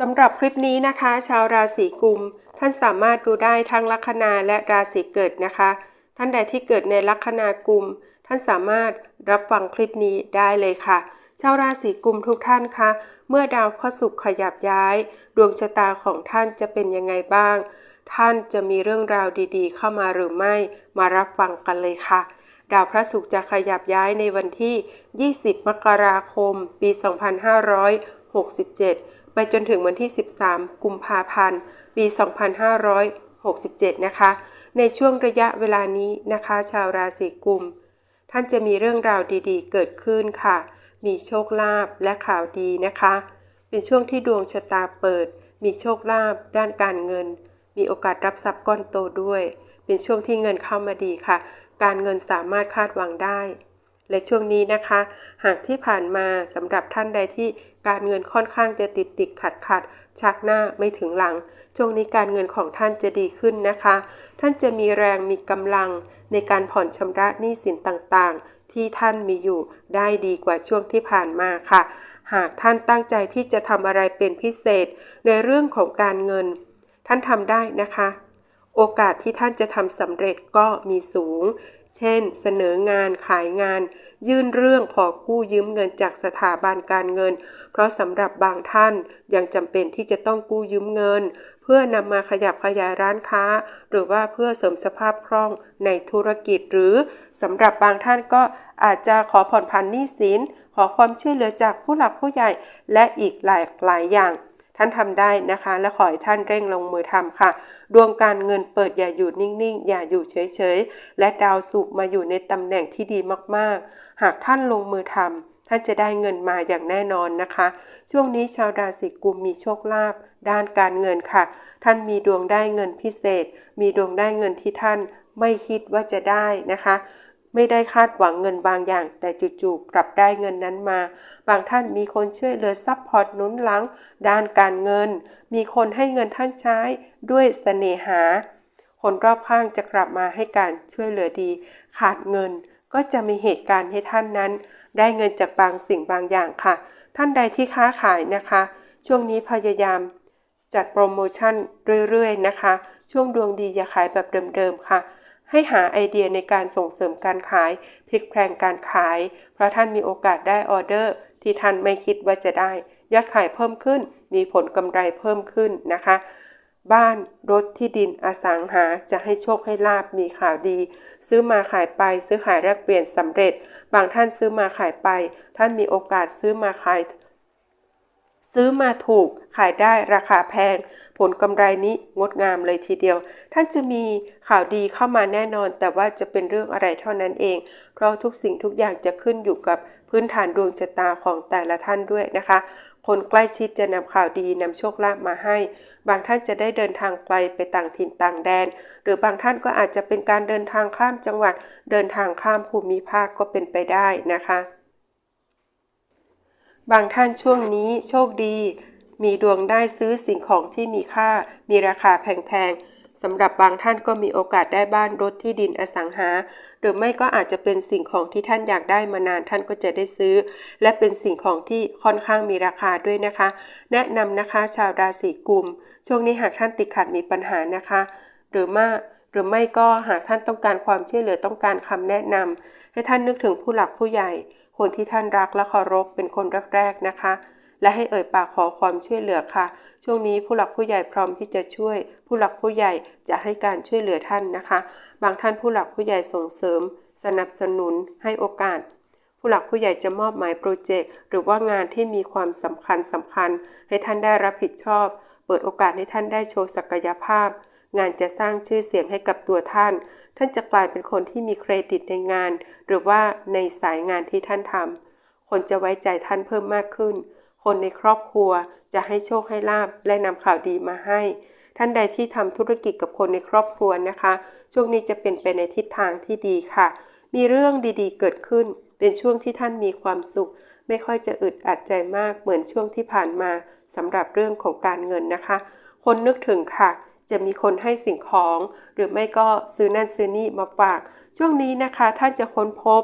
สำหรับคลิปนี้นะคะ ชาวราศีกุม ท่านสามารถดูได้ทั้งลัคนาและราศีเกิดนะคะ ท่านใดที่เกิดในลัคนากุม ท่านสามารถรับฟังคลิปนี้ได้เลยค่ะ ชาวราศีกุมทุกท่านคะเมื่อดาวพระศุกร์ขยับย้าย ดวงชะตาของท่านจะเป็นยังไงบ้าง ท่านจะมีเรื่องราวดีๆ เข้ามาหรือไม่มารับฟังกันเลยค่ะ ดาวพระศุกร์จะขยับย้ายในวันที่ 20 มกราคม ปี 2567 ไปจนถึงวันที่ 13 กุมภาพันธ์ ปี 2567 นะคะ ในช่วงระยะเวลานี้นะคะ ชาวราศีกุม ท่านจะมีเรื่องราวดีๆ เกิดขึ้นค่ะ มีโชคลาภและข่าวดีนะคะ เป็นช่วงที่ดวงชะตาเปิด มีโชคลาภด้านการเงิน มีโอกาสรับทรัพย์ก้อนโตด้วย เป็นช่วงที่เงินเข้ามาดีค่ะ การเงินสามารถคาดหวังได้ และช่วงนี้นะคะ หากที่ผ่านมาสำหรับท่านใดที่การเงินค่อนข้างจะติดติดขัดขัดชักหน้าไม่ถึงหลัง ช่วงนี้การเงินของท่านจะดีขึ้นนะคะ ท่านจะมีแรงมีกำลังในการผ่อนชำระหนี้สินต่างๆ ที่ท่านมีอยู่ได้ดีกว่าช่วงที่ผ่านมาค่ะ หากท่านตั้งใจที่จะทำอะไรเป็นพิเศษ ในเรื่องของการเงิน ท่านทำได้นะคะ โอกาสที่ท่านจะทำสำเร็จก็มีสูง เช่น เสนองานขายงาน ยื่นเรื่องขอกู้ยืมเงินจากสถาบันการเงิน เพราะสำหรับบางท่านยังจำเป็นที่จะต้องกู้ยืมเงิน เพื่อนำมาขยับขยายร้านค้า หรือว่าเพื่อเสริมสภาพคล่องในธุรกิจ หรือสำหรับบางท่านก็อาจจะขอผ่อนผันหนี้สินขอความช่วยเหลือจากผู้หลักผู้ใหญ่ และอีกหลายหลายอย่าง ท่านทำได้นะคะ และขอให้ท่านเร่งลงมือทำค่ะ ดวงการเงินเปิดอย่าอยู่นิ่งๆ อย่าอยู่เฉยๆ และดาวสุกมาอยู่ในตำแหน่งที่ดีมากๆ หากท่านลงมือทำท่านจะได้เงินมาอย่างแน่นอนนะคะ ช่วงนี้ชาวราศีกุมมีโชคลาภด้านการเงินค่ะ ท่านมีดวงได้เงินพิเศษ มีดวงได้เงินที่ท่านไม่คิดว่าจะได้นะคะ ไม่ได้คาดหวังเงินบางอย่าง แต่จู่ๆกลับได้เงินนั้นมา บางท่านมีคนช่วยเหลือซัพพอร์ตนุนหลัง ด้านการเงิน มีคนให้เงินท่านใช้ด้วยเสน่หา คนรอบข้างจะกลับมาให้การช่วยเหลือดี ขาดเงิน ก็จะมีเหตุการณ์ให้ท่านนั้น ได้เงินจากบางสิ่งบางอย่างค่ะ ท่านใดที่ค้าขายนะคะ ช่วงนี้พยายามจัดโปรโมชั่นเรื่อยๆนะคะ ช่วงดวงดีอย่าขายแบบเดิมๆค่ะ ให้หาไอเดียในการส่งเสริมการขายพลิกแพลงการขาย เพราะท่านมีโอกาสได้ออเดอร์ ที่ท่านไม่คิดว่าจะได้ ยอดขายเพิ่มขึ้น มีผลกำไรเพิ่มขึ้นนะคะ บ้านรถที่ดินอสังหาจะให้โชคให้ลาบมีข่าวดี ซื้อมาขายไปซื้อขายแลกเปลี่ยนสำเร็จ บางท่านซื้อมาขายไป ท่านมีโอกาสซื้อมาขาย ซื้อมาถูกขายได้ราคาแพง ผลกำไรนี้งดงามเลยทีเดียว ท่านจะมีข่าวดีเข้ามาแน่นอน แต่ว่าจะเป็นเรื่องอะไรเท่านั้นเอง เพราะทุกสิ่งทุกอย่างจะขึ้นอยู่กับพื้นฐานดวงชะตาของแต่ละท่านด้วยนะคะ คนใกล้ชิดจะนำข่าวดีนำโชคลาภมาให้ บางท่านจะได้เดินทางไกลไปต่างถิ่นต่างแดน หรือบางท่านก็อาจจะเป็นการเดินทางข้ามจังหวัด เดินทางข้ามภูมิภาคก็เป็นไปได้นะคะ บางท่านช่วงนี้โชคดี มีดวงได้ซื้อสิ่งของที่มีค่า มีราคาแพงๆสำหรับบางท่านก็มีโอกาสได้บ้านรถที่ดินอสังหา หรือไม่ก็อาจจะเป็นสิ่งของที่ท่านอยากได้มานานท่านก็จะได้ซื้อ และเป็นสิ่งของที่ค่อนข้างมีราคาด้วยนะคะ แนะนำนะคะชาวราศีกุม ช่วงนี้หากท่านติดขัดมีปัญหานะคะ หรือมาหรือไม่ก็หากท่านต้องการความช่วยเหลือต้องการคำแนะนำให้ท่านนึกถึงผู้หลักผู้ใหญ่ คนที่ท่านรักและเคารพเป็นคนแรกๆนะคะ และให้เอ่ยปากขอความช่วยเหลือค่ะ ช่วงนี้ผู้หลักผู้ใหญ่พร้อมที่จะช่วย ผู้หลักผู้ใหญ่จะให้การช่วยเหลือท่านนะคะ บางท่านผู้หลักผู้ใหญ่ส่งเสริม สนับสนุนให้โอกาส ผู้หลักผู้ใหญ่จะมอบหมายโปรเจกต์หรือว่างานที่มีความสำคัญสำคัญ ให้ท่านได้รับผิดชอบ เปิดโอกาสให้ท่านได้โชว์ศักยภาพ งานจะสร้างชื่อเสียงให้กับตัวท่าน ท่านจะกลายเป็นคนที่มีเครดิตในงาน หรือว่าในสายงานที่ท่านทำคนจะไว้ใจท่านเพิ่มมากขึ้น คนในครอบครัวจะให้โชคให้ลาบและนำข่าวดีมาให้ ท่านใดที่ทำธุรกิจกับคนในครอบครัวนะคะ ช่วงนี้จะเป็นไปในทิศทางที่ดีค่ะ มีเรื่องดีๆ เกิดขึ้น เป็นช่วงที่ท่านมีความสุข ไม่ค่อยจะอึดอัดใจมากเหมือนช่วงที่ผ่านมาสำหรับเรื่องของการเงินนะคะ คนนึกถึงค่ะ จะมีคนให้สิ่งของ หรือไม่ก็ซื้อนั่นซื้อนี่มาฝาก ช่วงนี้นะคะท่านจะค้นพบ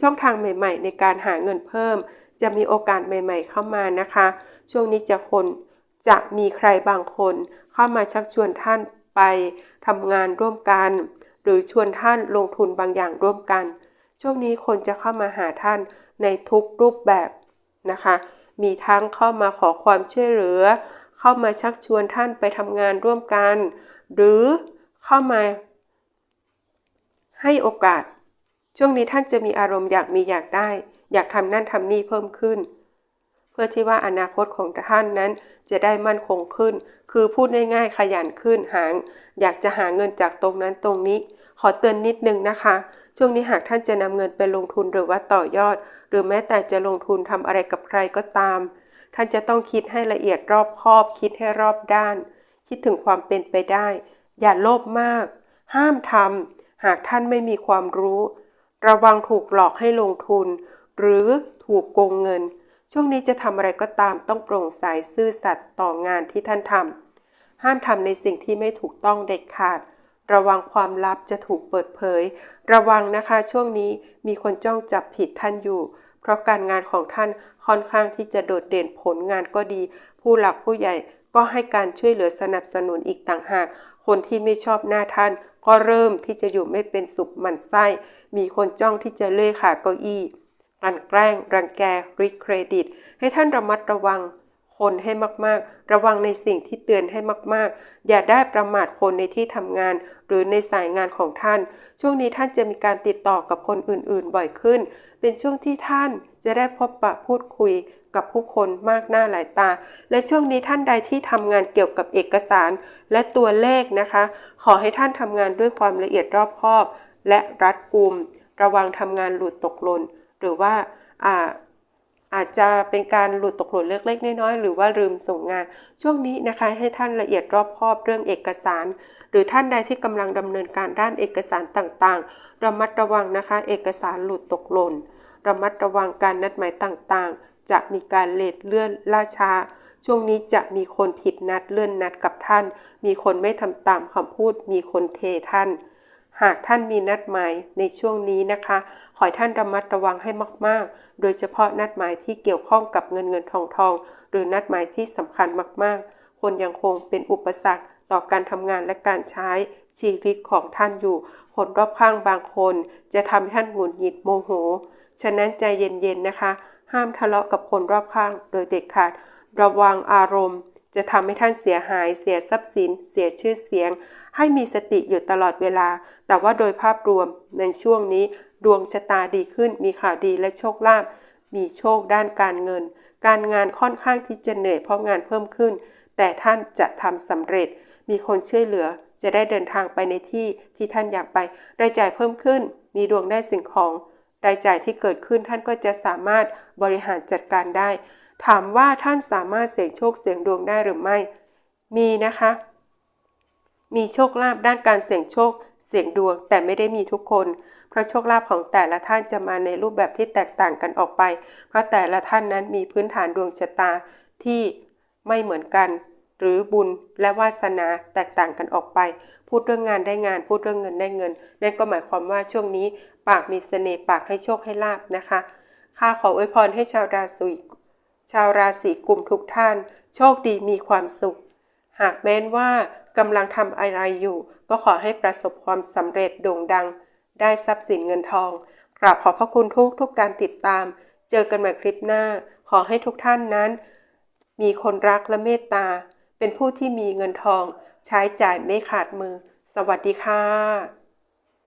ช่องทางใหม่ ๆ ในการหาเงินเพิ่ม จะมีโอกาสใหม่ ๆ เข้ามานะคะ ช่วงนี้จะคนจะมีใครบางคน เข้ามาชักชวนท่านไปทำงานร่วมกัน หรือชวนท่านลงทุนบางอย่างร่วมกัน ช่วงนี้คนจะเข้ามาหาท่านในทุกรูปแบบนะคะ มีทั้งเข้ามาขอความช่วยเหลือ เข้ามาชักชวนท่านไปทำงานร่วมกัน หรือเข้ามาให้โอกาส ช่วงนี้ท่านจะมีอารมณ์อยากมีอยากได้ อยากทำนั่นทำนี่เพิ่มขึ้น เพื่อที่ว่าอนาคตของท่านนั้นจะได้มั่นคงขึ้น คือพูดง่ายๆขยันขึ้นหางอยากจะหาเงินจากตรงนั้นตรงนี้ ขอเตือนนิดนึงนะคะช่วงนี้หากท่านจะนำเงินไปลงทุนหรือว่าต่อยอด หรือแม้แต่จะลงทุนทำอะไรกับใครก็ตาม ท่านจะต้องคิดให้ละเอียดรอบคอบ คิดให้รอบด้าน คิดถึงความเป็นไปได้ อย่าโลภมาก ห้ามทำหากท่านไม่มีความรู้ ระวังถูกหลอกให้ลงทุน หรือถูกโกงเงิน ช่วงนี้จะทำอะไรก็ตามต้องโปร่งใสซื่อสัตย์ต่องานที่ท่านทำห้ามทำในสิ่งที่ไม่ถูกต้องเด็ดขาด ระวังความลับจะถูกเปิดเผย ระวังนะคะช่วงนี้มีคนจ้องจับผิดท่านอยู่ เพราะการงานของท่านค่อนข้างที่จะโดดเด่นผลงานก็ดี ผู้หลักผู้ใหญ่ก็ให้การช่วยเหลือสนับสนุนอีกต่างหาก คนที่ไม่ชอบหน้าท่าน ก็เริ่มที่จะอยู่ไม่เป็นสุขมันไส้ มีคนจ้องที่จะเลื่อยขาเก้าอี้ กันแกล้ง รังแกริเครดิต ให้ท่านระมัดระวังคนให้มากๆ ระวังในสิ่งที่เตือนให้มากๆ อย่าได้ประมาทคนในที่ทำงาน หรือในสายงานของท่าน ช่วงนี้ท่านจะมีการติดต่อกับคนอื่นๆ บ่อยขึ้น เป็นช่วงที่ท่านจะได้พบปะพูดคุยกับผู้คนมากหน้าหลายตา และช่วงนี้ท่านใดที่ทำงานเกี่ยวกับเอกสารและตัวเลขนะคะ ขอให้ท่านทำงานด้วยความละเอียดรอบคอบ และรัดกุม ระวังทำงานหลุดตกหล่น หรือว่าอาอาจจะเป็นการหลุดตกหล่นเล็กๆน้อยๆหรือว่าลืมส่งงาน ช่วงนี้นะคะให้ท่านละเอียดรอบคอบเรื่องเอกสาร หรือท่านใดที่กำลังดำเนินการด้านเอกสารต่างๆ ระมัดระวังนะคะ เอกสารหลุดตกหล่นระมัดระวังการนัดหมายต่างๆ จะมีการเลทเลื่อนล่าช้า ช่วงนี้จะมีคนผิดนัดเลื่อนนัดกับท่าน มีคนไม่ทำตามคำพูด มีคนเทท่าน หากท่านมีนัดหมายในช่วงนี้นะคะ ขอให้ท่านระมัดระวังให้มาก ๆ โดยเฉพาะนัดหมายที่เกี่ยวข้องกับเงินเงินทองทอง หรือนัดหมายที่สำคัญมาก ๆ คนยังคงเป็นอุปสรรคต่อการทำงานและการใช้ชีวิตของท่านอยู่ คนรอบข้างบางคน จะทำให้ท่านหงุดหงิดโมโห ฉะนั้นใจเย็น ๆ นะคะ ห้ามทะเลาะกับคนรอบข้างโดยเด็ดขาด ระวังอารมณ์ จะทำให้ท่านเสียหาย เสียทรัพย์สิน เสียชื่อเสียง ให้มีสติอยู่ตลอดเวลา แต่ว่าโดยภาพรวมในช่วงนี้ ดวงชะตาดีขึ้น มีข่าวดีและโชคลาภ มีโชคด้านการเงิน การงานค่อนข้างที่จะเหนื่อยเพราะงานเพิ่มขึ้น แต่ท่านจะทำสำเร็จ มีคนช่วยเหลือ จะได้เดินทางไปในที่ที่ท่านอยากไป รายจ่ายเพิ่มขึ้น มีดวงได้สิ่งของ รายจ่ายที่เกิดขึ้นท่านก็จะสามารถบริหารจัดการได้ ถามว่าท่านสามารถเสี่ยงโชคเสี่ยงดวงได้หรือไม่ มีนะคะ มีโชคลาภด้านการเสี่ยงโชค เสี่ยงดวง แต่ไม่ได้มีทุกคน เพราะโชคลาภของแต่ละท่านจะมาในรูปแบบที่แตกต่างกันออกไป เพราะแต่ละท่านนั้นมีพื้นฐานดวงชะตาที่ไม่เหมือนกัน หรือบุญและวาสนาแตกต่างกันออกไป พูดเรื่องงานได้งาน พูดเรื่องเงินได้เงิน นั่นก็หมายความว่าช่วงนี้ ปากมีเสน่ห์ปากให้โชคให้ลาบนะคะข้าขออวยพรให้ชาวราศี ชาวราศีกุมทุกท่าน โชคดีมีความสุข หากแม้นว่ากำลังทำอะไรอยู่ ก็ขอให้ประสบความสำเร็จโด่งดัง ได้ทรัพย์สินเงินทอง กราบขอบพระคุณทุกทุกการติดตาม เจอกันใหม่คลิปหน้า ขอให้ทุกท่านนั้น มีคนรักและเมตตา เป็นผู้ที่มีเงินทอง ใช้จ่ายไม่ขาดมือ สวัสดีค่ะ